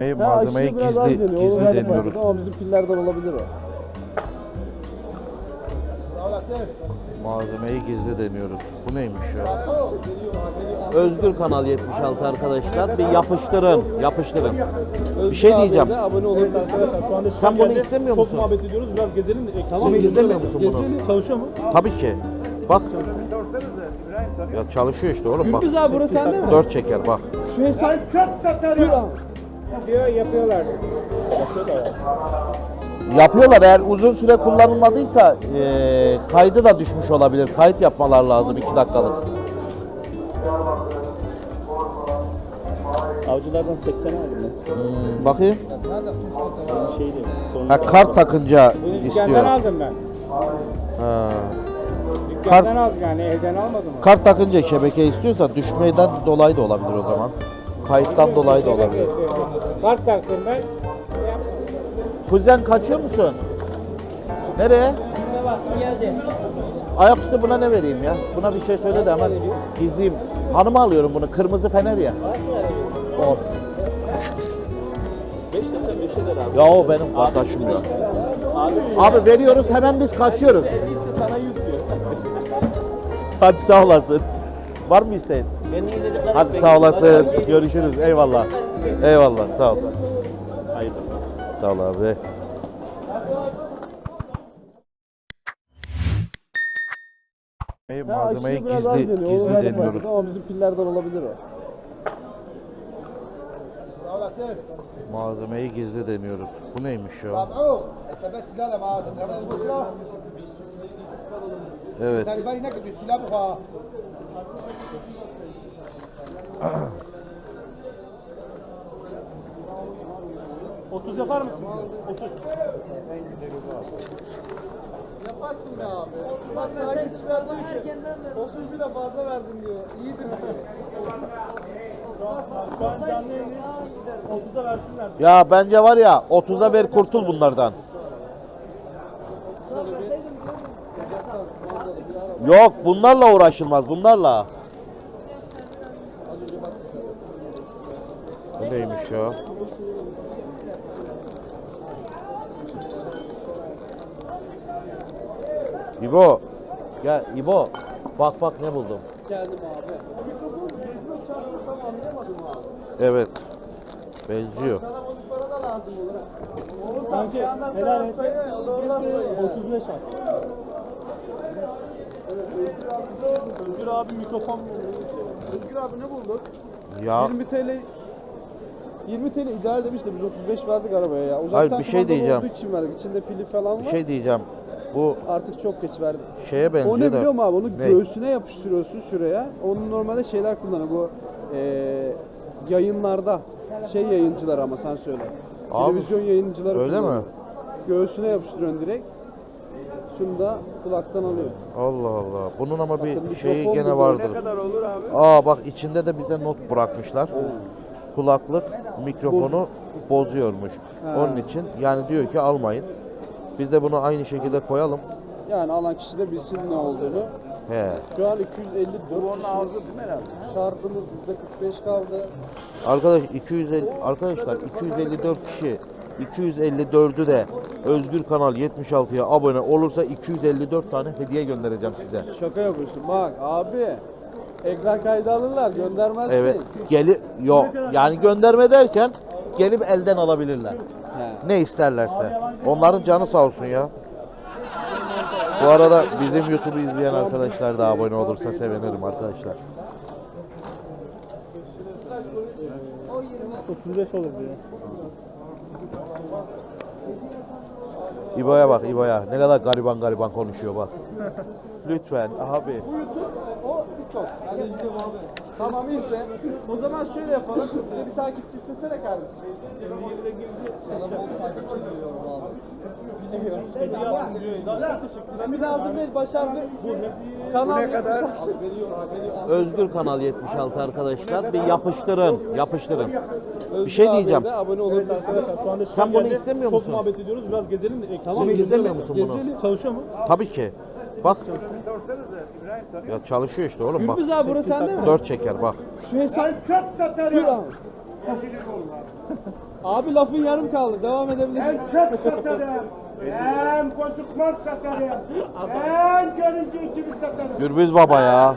Malzemeyi, Ha, malzemeyi az gizli, gizli de deniyoruz. Ama bizim pillerden olabilir o. Malzemeyi gizli deniyoruz. Bu neymiş ya? Özgür Kanal 76 arkadaşlar. Bir yapıştırın, yapıştırın. Özgür şey diyeceğim. abone anda Sen bunu istemiyor Çok musun? muhabbet ediyoruz. Biraz gezelim. E, Bunu tamam. istemiyor musun bunu? Gezelim. Çalışıyor mu? Tabii ki. Bak. Ya çalışıyor işte oğlum bak. Gürbüz abi burası sende mi? Dört çeker bak. Şu hesap Buyur abi. Yapıyorlar eğer uzun süre kullanılmadıysa eee, kaydı da düşmüş olabilir. Kayıt yapmalar lazım 2 dakikalık. Avcılardan 80 aldım ben. Hmm, bakayım. Şeydi. Ha kart takınca Dükkandan istiyor. aldım ben. Ha. Dükkandan aldım yani evden almadım. Kart takınca şebeke istiyorsa düşmeden dolayı da olabilir o zaman. Kayıttan dolayı da olabilir. Kart taktım ben. Kuzen kaçıyor musun? Nereye? Ayaküstü buna ne vereyim ya? Buna bir şey söyle de hemen gizleyeyim. Hanıma alıyorum bunu. Kırmızı fener ya. O. 5 desem 5'e der abi. Ya o benim kardeşim ya. Abi veriyoruz hemen biz kaçıyoruz. Neyse sana 100 diyor. Hadi sağ olasın. Var mı isteğin? Hadi sağ olasın. Görüşürüz. Eyvallah. Eyvallah. Sağ ol. Hayır. Sağ ol abi. Malzemeyi aşırı biraz az gizli. Onu gizli deniyoruz. ettim Ama bizim pillerden olabilir o. Malzemeyi gizli deniyoruz. Bu neymiş ya? Evet. Hı. 30 yapar mısın? 30. Yaparsın be abi. Bak takipçi verdim ki. 30 bile fazla verdim diyor. İyidir diyor. Şu an canlı yayını 30'a versinler. Ya bence var ya 30'a ver kurtul bunlardan. Yok bunlarla uğraşılmaz bunlarla. Bu neymiş ya? İbo. Gel İbo. Bak bak ne buldum. Geldim abi. Evet. Benziyor. Sanki helal et. 35 al. Özgür abi mikrofon Özgür abi ne bulduk? Ya 20 TL 20 TL ideal demiş de biz 35 verdik arabaya ya. Uzaktan bir şey kumandalı diyeceğim. olduğu için verdik. İçinde pili falan var. bir şey diyeceğim. Bu Artık çok geç verdik. şeye benziyor O ne da. biliyor musun abi? Onu Ne? göğsüne yapıştırıyorsun şuraya. Onun normalde şeyler kullanıyor bu eee yayınlarda. Şey yayıncılar ama sen söyle. Abi, Televizyon yayıncıları öyle kullanıyor. mi? Göğsüne yapıştırıyorsun direkt. Şunu da kulaktan alıyor. Allah Allah. Bunun ama bir Bakın şeyi mikrofon gene bu. vardır. Ne kadar olur abi? Aa bak içinde de bize not bırakmışlar. Kulaklık mikrofonu bozuyormuş. Ha. Onun için yani diyor ki almayın. Biz de bunu aynı şekilde koyalım. Yani alan kişi de bilsin ne olduğunu. He. Şu an 254 kişi. Şarjımız %45 kaldı. Arkadaş 250 arkadaşlar 254 kişi 254'ü de Özgür Kanal 76'ya abone olursa 254 tane hediye göndereceğim size. Şaka yapıyorsun. Bak abi. Ekran kaydı alırlar göndermezsin. Evet. Geli yok. Yani gönderme derken gelip elden alabilirler. He. Ne isterlerse. Onların canı sağ olsun ya. Bu arada bizim YouTube'u izleyen arkadaşlar da abone olursa sevinirim arkadaşlar. 35 olur diyor. İbo'ya bak İbo'ya. Ne kadar gariban gariban konuşuyor bak. Lütfen abi. O TikTok. Yani izliyorum abi. Tamam izle. O zaman şöyle yapalım. Bize bir takipçi istesene kardeşim. Sana bol takipçi diliyorum abi. Çok ederim. İsmi lazım değil. Başar bir kanal ne kadar? Özgür Kanal 76 arkadaşlar. Bir yapıştırın, yapıştırın. Bir şey diyeceğim. Abone olabilirsiniz. Sen bunu istemiyor Çok musun? muhabbet ediyoruz. Biraz gezelim. Tamam şey, istemiyor musun bunu? Gezelim. Çalışıyor mu? Tabii ki. Bak. Ya çalışıyor işte oğlum bak. Gürbüz abi burası sende mi? Dört çeker bak. Şu hesap Buyur abi. Abi lafın yarım kaldı. Devam edebilirsin. Ben çok satarım. Ben bozuklar satarım. Ben görüntü ikili satarım. Gürbüz Baba ya.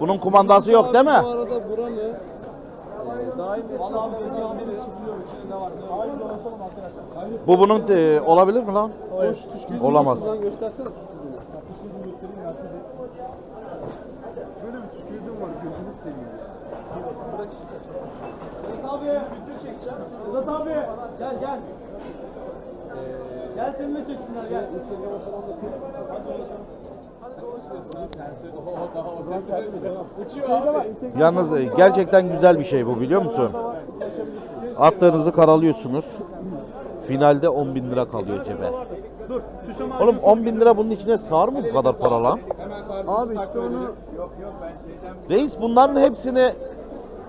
Bunun kumandası yok değil mi? Bu arada içinde ne. Bu bunun e, olabilir mi lan? Olamaz. göstersene tuşkülünü. Tuşkülünü göstereyim ya. Böyle bir tüşkülüm var gözünü seveyim. Bırak işte. Sedat abi. Video çekeceğim. Sedat abi. Gel gel. Gel seninle çeksinler gel. Instagram'a falan da Uçuyor abi. Yalnız e, gerçekten güzel bir şey bu biliyor musun? Attığınızı karalıyorsunuz. Finalde 10 bin lira kalıyor cebe. Oğlum 10 bin lira bunun içine sığar mı bu kadar para lan? Abi işte onu Reis bunların hepsini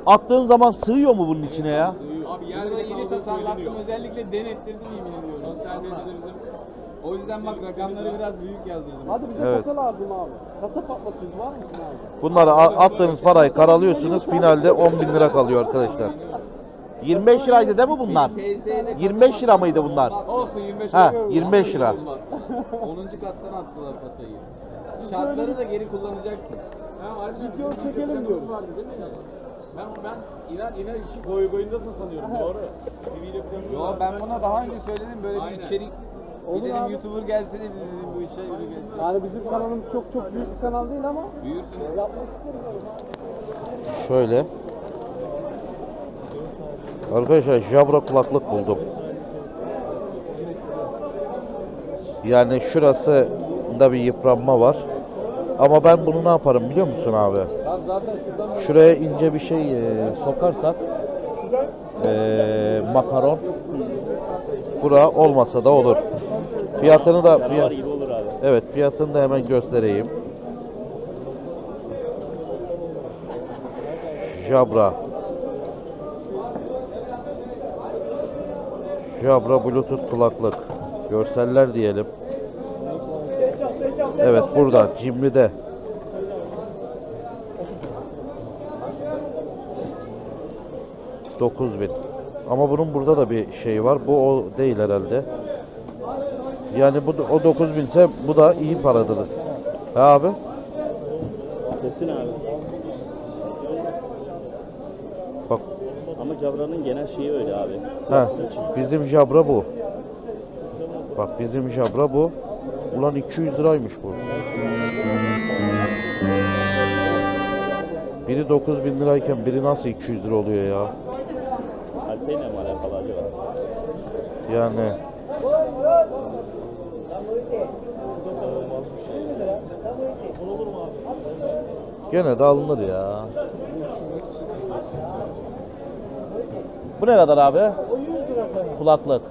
attığın zaman sığıyor mu bunun içine ya? Abi yerde yeni tasarlattım özellikle denettirdim yemin ediyorum. Sosyal medyada bizim. O yüzden bak rakamları biraz büyük yazdırdım. Hadi bize Evet. kasa lazım abi. Kasa patlatıyoruz var mısın abi? Bunları a- attığınız parayı karalıyorsunuz. Finalde 10 bin lira kalıyor arkadaşlar. 25 liraydı değil mi bunlar? 25 lira mıydı bunlar? Olsun 25 Ha, olsun. 25 lira. Olmaz. 10. kattan attılar kasayı. Şartları da geri kullanacaksın. Video çekelim diyoruz. Ben ben inan inan işi goy goyundasın sanıyorum. Doğru. Bir video planı Yo ben buna daha önce söyledim böyle Aynen. bir içerik Olur bir dedim abi. YouTuber gelse de bir dedim bu işe öyle gelse. Yani bizim kanalımız çok çok büyük bir kanal değil ama Büyürsünüz. yapmak isteriz. Şöyle. Arkadaşlar Jabra kulaklık buldum. Yani şurası da bir yıpranma var. Ama ben bunu ne yaparım biliyor musun abi? Şuraya ince bir şey e, sokarsak e, makaron bura olmasa da olur. Fiyatını da fiyat, Evet fiyatını da hemen göstereyim. Jabra. Jabra Bluetooth kulaklık. Görseller diyelim. Evet burada Cimri'de. Dokuz bin. Ama bunun burada da bir şey var. Bu o değil herhalde. Yani bu o 9000 ise bu da iyi paradır. Ha abi? Kesin abi. Bak Ama Cabra'nın genel şeyi öyle abi. ha bizim Jabra bu. Bak bizim Jabra bu. Ulan 200 liraymış bu. Biri 9000 lirayken biri nasıl 200 lira oluyor ya? Kaliteyle mi alakalı acaba? Yani Gene de alınır ya. Bu ne kadar abi? Kulaklık.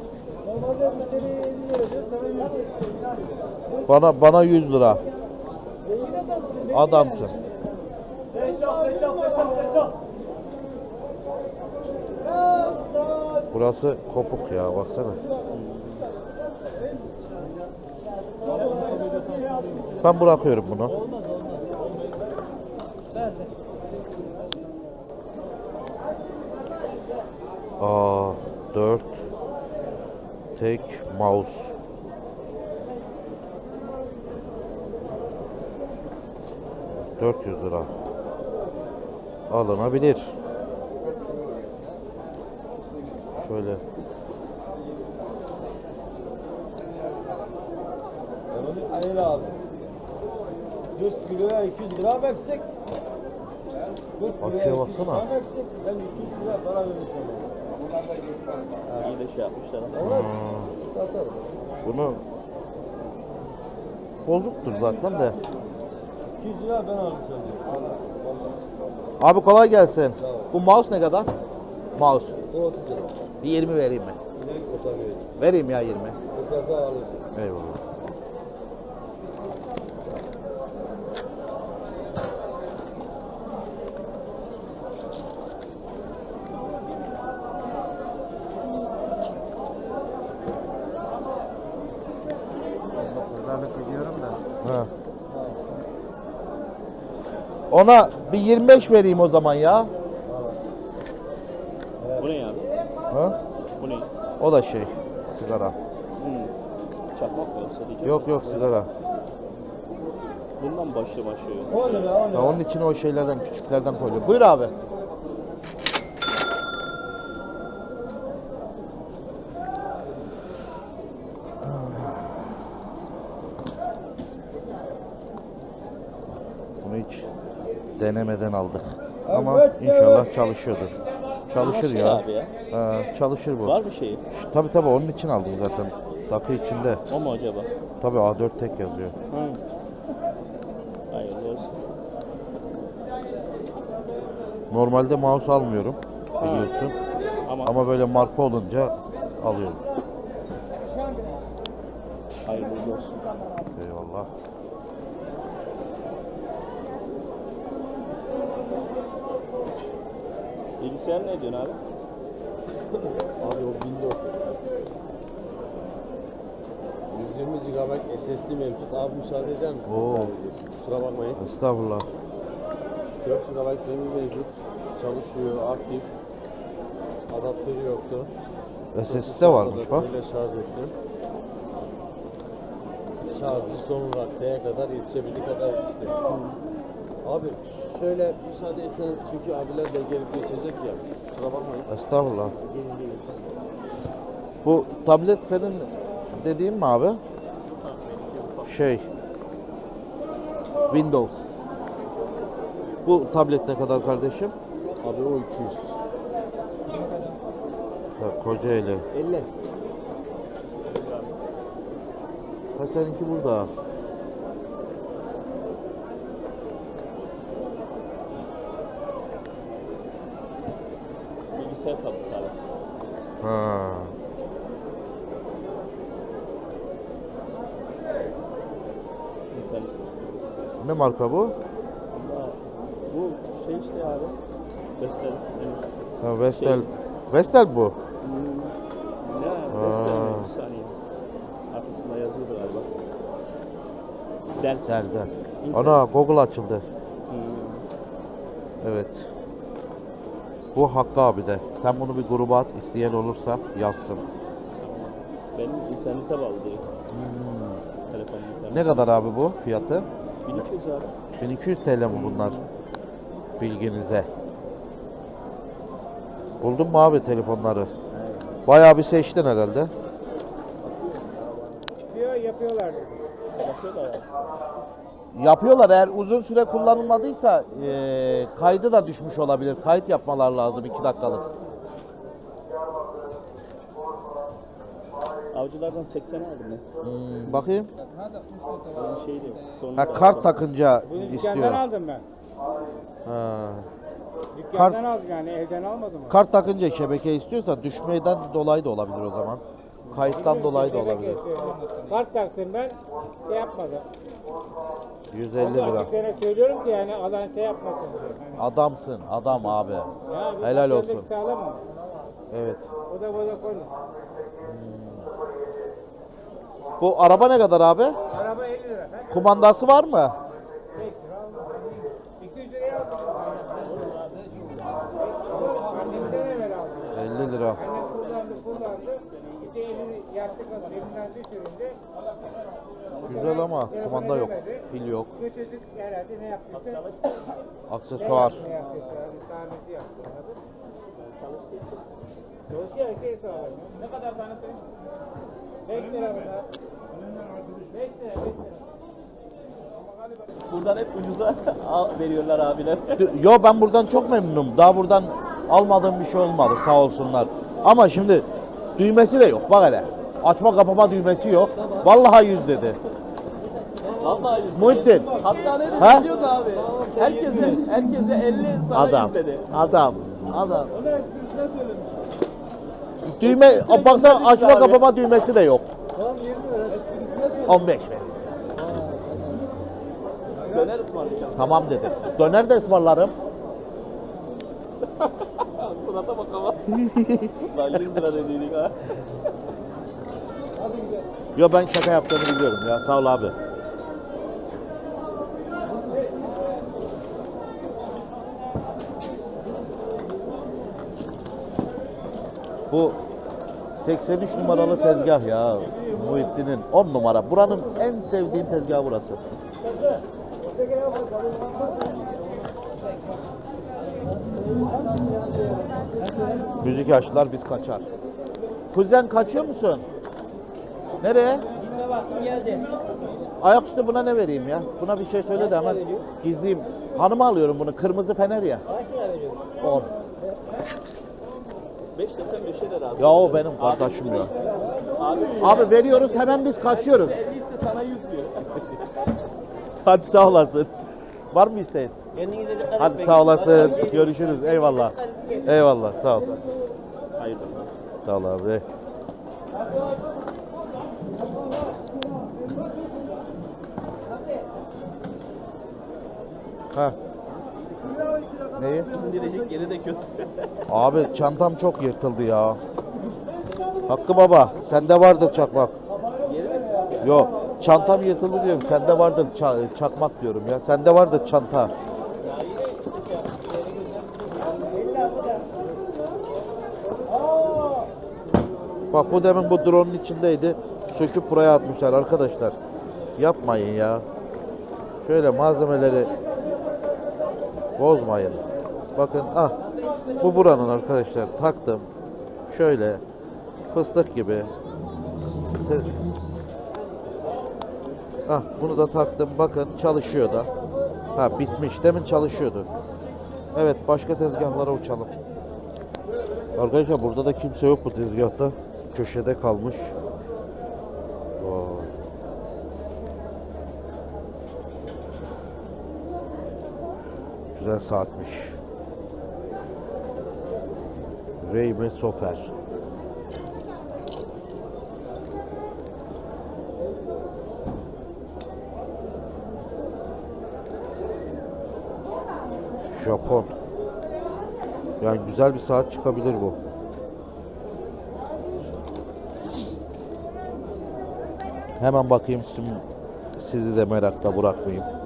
Bana bana 100 lira. Adamsın. Burası kopuk ya baksana. Ben bırakıyorum bunu. Aa, 4 tek mouse. ...400 lira. Alınabilir. Şöyle. Ali lazım. 4 kiloya 200 lira versek. 4 Açıya baksana. versek ben 200 lira para vermişim. İyi de şey yapmışlar ama. Bunu bozuktur zaten de. 200 lira ben almışım. Abi kolay gelsin. Bu mouse ne kadar? Mouse. O 30 lira. Bir 20 vereyim mi? Vereyim ya 20. Bu kasa alır. Eyvallah. Ona bir 25 vereyim o zaman ya. Bu ne abi? Ha? O da şey sigara. Hmm. Çakmak mı yoksa diyeceğim. Yok yok sigara. Bundan başlı başlıyor. Ya onun için o şeylerden küçüklerden koyuluyor. Buyur abi. Bunu hiç denemeden aldık. Ama inşallah çalışıyordur. Çalışır ya. abi ya. Ha, çalışır bu. Var mı şeyi? Tabi tabi onun için aldım zaten. Takı içinde. O mu acaba? Tabi A4 tek yazıyor. Hı. Hayırlı olsun. Normalde mouse almıyorum biliyorsun. Ama, Ama böyle marka olunca alıyorum. hayırlı olsun. Eyvallah. Bilgisayar ne diyorsun abi? Abi o 1400. 120 GB SSD mevcut. Abi müsaade eder misin? Oo. Kusura bakmayın. Estağfurullah. 4 GB RAM'i mevcut. Çalışıyor, aktif. Adaptörü yoktu. SSD varmış bak. Böyle şarj ettim. Şarjı son raddeye kadar yetişebildiği kadar yetişti. Abi şöyle müsaade etsen çünkü abiler de gelip geçecek ya. Kusura bakmayın. Estağfurullah. Gelin gelin. Bu tablet senin dediğin mi abi? Şey. Windows. Bu tablet ne kadar kardeşim? Abi o 200. Ha, Kocaeli. 50. Ha seninki burada. Bilgisayar tableti abi. Ha. Ne marka bu? Bu şey işte abi. Vestel. Ha, Vestel. Vestel bu. Ne? Vestel mi? Bir saniye. Arkasında yazıyordu galiba. Dell. Gel gel. Ana Google açıldı. Hmm. Evet. Bu Hakkı abi de. Sen bunu bir gruba at. isteyen olursa yazsın. Benim internete bağlı direkt. Telefonum internet. Ne kadar abi bu fiyatı? 1200 abi. 1200 TL mi bunlar? Bilginize. Buldun mu abi telefonları? Bayağı bir seçtin herhalde. Çıkıyor yapıyorlar. Bakıyorlar abi. Yapıyorlar eğer uzun süre kullanılmadıysa eee, kaydı da düşmüş olabilir. Kayıt yapmalar lazım 2 dakikalık. Avcılardan 80 aldım ben. Hmm, bakayım. Onun şeydi. Sonunda Ha kart takınca Bunu istiyor. dükkandan aldım ben. Ha. Dükkandan aldım yani evden almadım. onu. Kart takınca şebeke istiyorsa düşmeden dolayı da olabilir o zaman. Kayıttan dolayı da Şebeke olabilir. istiyor. Kart taktım ben. Şey yapmadı. 150 lira. Açık sana söylüyorum ki yani alan şey yapmasın diye. Hani, Adamsın, adam abi. ya bir Helal olsun. Sağlam? Evet. O da konu. Bu araba ne kadar abi? Araba 50 lira. Kumandası var mı? 5 lira aldım. 200 liraya aldım. Annemden evvel aldım. 50 lira. Annem kullandı kullandı. İşte elini yaktı kadar elinden. Güzel ama Telefonu kumanda yok. edemedi. Pil yok. Götürdük herhalde ne yaptıysa. Aksesuar. Ne yaptıysa hani tamirci yaptı. anladın? Çalışıyor sağlam. Ne kadar tanesi? 5 lira bunlar. 5 lira 5 lira. Buradan hep ucuza al- veriyorlar abiler. Yo ben buradan çok memnunum. Daha buradan almadığım bir şey olmadı sağ olsunlar. Ama şimdi düğmesi de yok. Bak hele. Açma kapama düğmesi yok. Vallahi yüz dedi. Vallahi yüz. Muhittin. Hatta ne Ha? dedi biliyordu abi. Herkese, herkese 50 sana Adam. 100 dedi. Adam. Adam. Onu esprisine söylemiş. Düğme baksana açma kapama düğmesi de yok. Tamam 20 lira esprisine söylemiş. 15 ver. Döner ısmarlayacağım. Tamam dedi. Döner de ısmarlarım. Surata bak ama. Lan 100 lira dediydik ha. Yo ben şaka yaptığını biliyorum ya. Sağ ol abi. Bu 83 numaralı tezgah ya. Muhittin'in 10 numara. Buranın en sevdiğim tezgahı burası. Müzik açtılar biz kaçar. Kuzen kaçıyor musun? Nereye? Ayaküstü buna ne vereyim ya? Buna bir şey söyle de hemen gizleyeyim. Hanıma alıyorum bunu. Kırmızı fener ya. Kaç lira veriyorsun? 10. 5 desem 5'e de razı. Ya o benim kardeşim ya. Abi veriyoruz hemen biz kaçıyoruz. 50 ise sana 100 diyor. Hadi sağ olasın. Var mı isteğin? Kendinize dikkat Hadi sağ olasın. Görüşürüz. Eyvallah. Eyvallah. Sağ ol. Hayırdır. Sağ ol abi. Ha. Neyi? İndirecek yeri de kötü. Abi çantam çok yırtıldı ya. Hakkı baba, sende vardır çakmak. Yok, çantam yırtıldı diyorum. Sende vardır ça- çakmak diyorum ya. Sende vardır çanta. Bak bu demin bu drone'un içindeydi. Söküp buraya atmışlar arkadaşlar. Yapmayın ya. Şöyle malzemeleri bozmayın. Bakın ah bu buranın arkadaşlar taktım. Şöyle fıstık gibi. Ah bunu da taktım. Bakın çalışıyor da. Ha bitmiş. Demin çalışıyordu. Evet başka tezgahlara uçalım. Arkadaşlar burada da kimse yok bu tezgahta. Köşede kalmış. Vay. Güzel saatmiş. Reyme Sofer. Japon. Yani güzel bir saat çıkabilir bu. Hemen bakayım sizi de merakta bırakmayayım.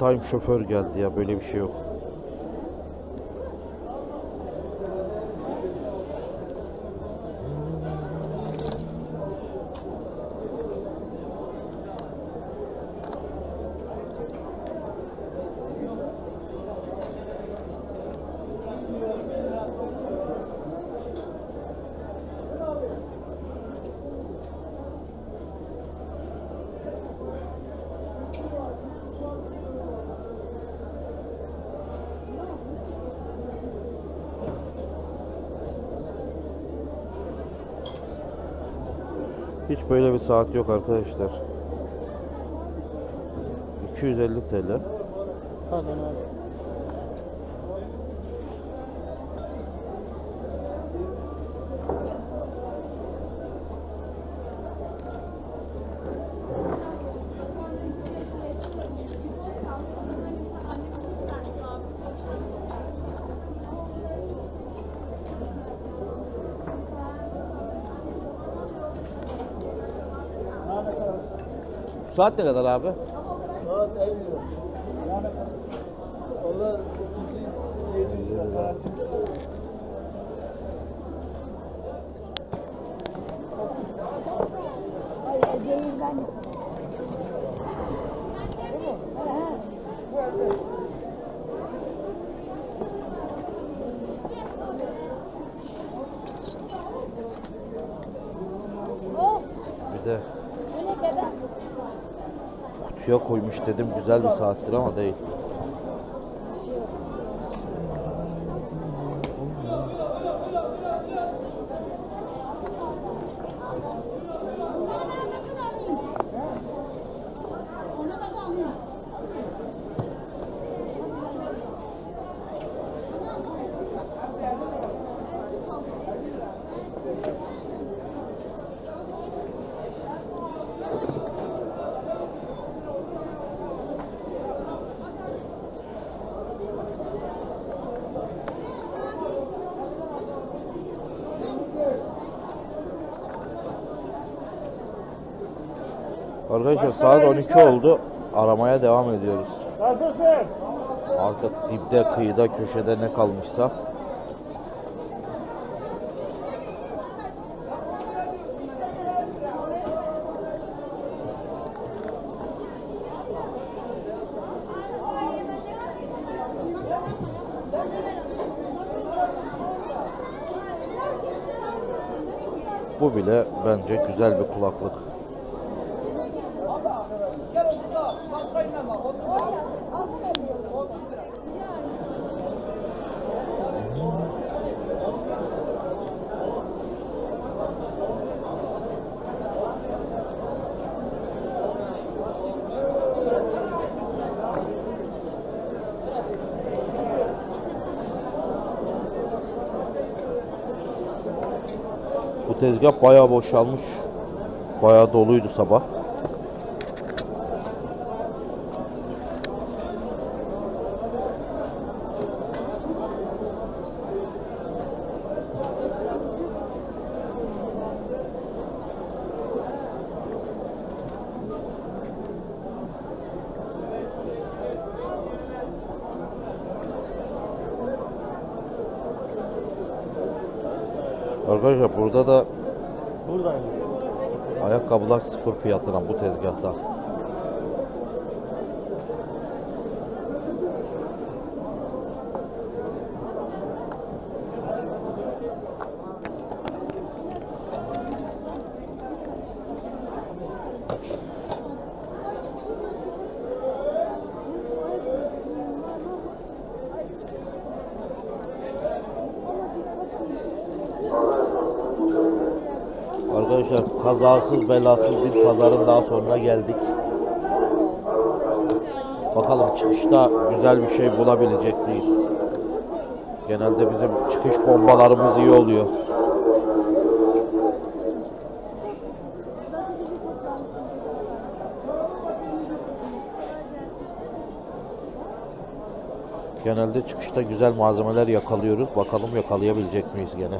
Time şoför geldi ya böyle bir şey yok. Hiç böyle bir saat yok arkadaşlar. 250 TL. Saat ne kadar abi? Saat 50 lira. Valla 700 lira. Bir de kutuya koymuş dedim güzel bir saattir ama değil. Arkadaşlar saat 12 oldu. Aramaya devam ediyoruz. Nasılsın? Artık dipte, kıyıda, köşede ne kalmışsa. Bu bile bence güzel bir kulaklık. Tezgah bayağı boşalmış. Bayağı doluydu sabah. Arkadaşlar burada da Buradan Ayakkabılar sıfır fiyatına bu tezgahta. Arkadaşlar kazasız belasız bir pazarın daha sonuna geldik. Bakalım çıkışta güzel bir şey bulabilecek miyiz? Genelde bizim çıkış bombalarımız iyi oluyor. Genelde çıkışta güzel malzemeler yakalıyoruz. Bakalım yakalayabilecek miyiz gene?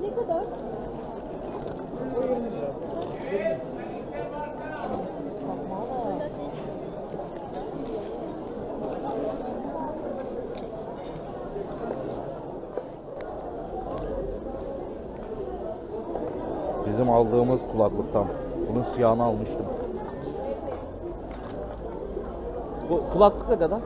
Ne kadar? Bizim aldığımız kulaklıktan. Bunun siyahını almıştım. Bu kulaklık ne kadar?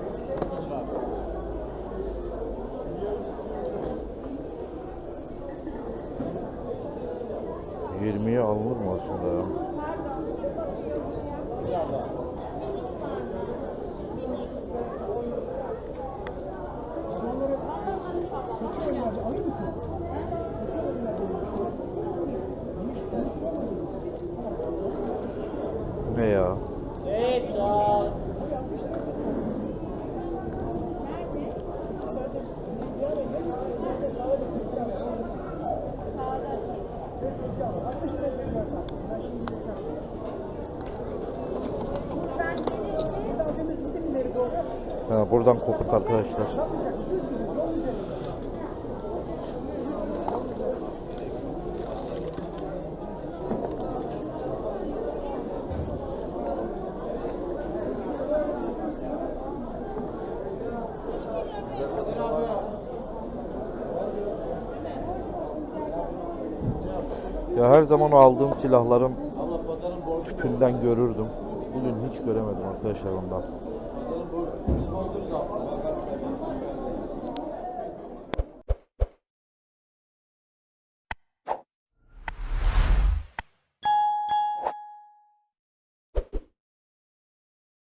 Yirmiye alınır mı aslında ya? Ne ya? Buradan kopuk arkadaşlar. Ya her zaman aldığım silahların tüpünden görürdüm. Bugün hiç göremedim arkadaşlar ondan.